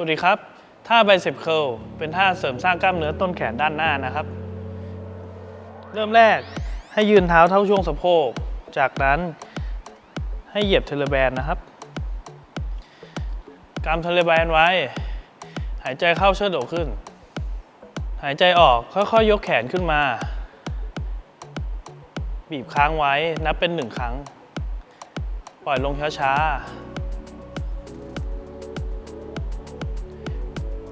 สวัสดีครับ ท่าไบเซปเคิลเป็นท่าเสริมสร้างกล้ามเนื้อต้นแขนด้านหน้านะครับ เริ่มแรกให้ยืนเท้าเท่าช่วงสะโพก จากนั้นให้เหยียบเทเลแบนนะครับกำเทเลแบนไว้ หายใจเข้าเชิดอกขึ้น หายใจออกค่อยๆยกแขนขึ้นมา บีบค้างไว้นับเป็นหนึ่งครั้ง ปล่อยลงช้าๆ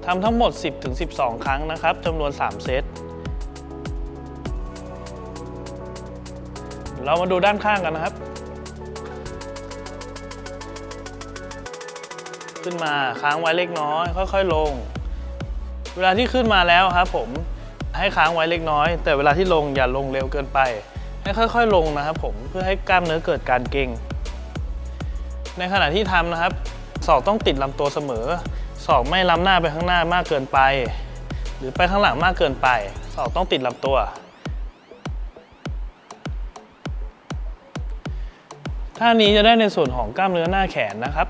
ทำทั้งหมด 10-12 ครั้งนะครับจำนวน 3 เซต เรามาดูด้านข้างกันนะครับ ขึ้นมาค้างไว้เล็กน้อย ค่อยๆลง เวลาที่ขึ้นมาแล้วครับผมให้ค้างไว้เล็กน้อย แต่เวลาที่ลงอย่าลงเร็วเกินไป ให้ค่อยๆลงนะครับผมเพื่อให้กล้ามเนื้อเกิดการเกร็งในขณะที่ทำนะครับศอกต้องติดลำตัวเสมอ ศอกไม่ล้ำหน้าไปข้างหน้ามากเกินไป หรือไปข้างหลังมากเกินไปศอกต้องติดลำตัว ท่านี้จะได้ในส่วนของกล้ามเนื้อหน้าแขนนะครับ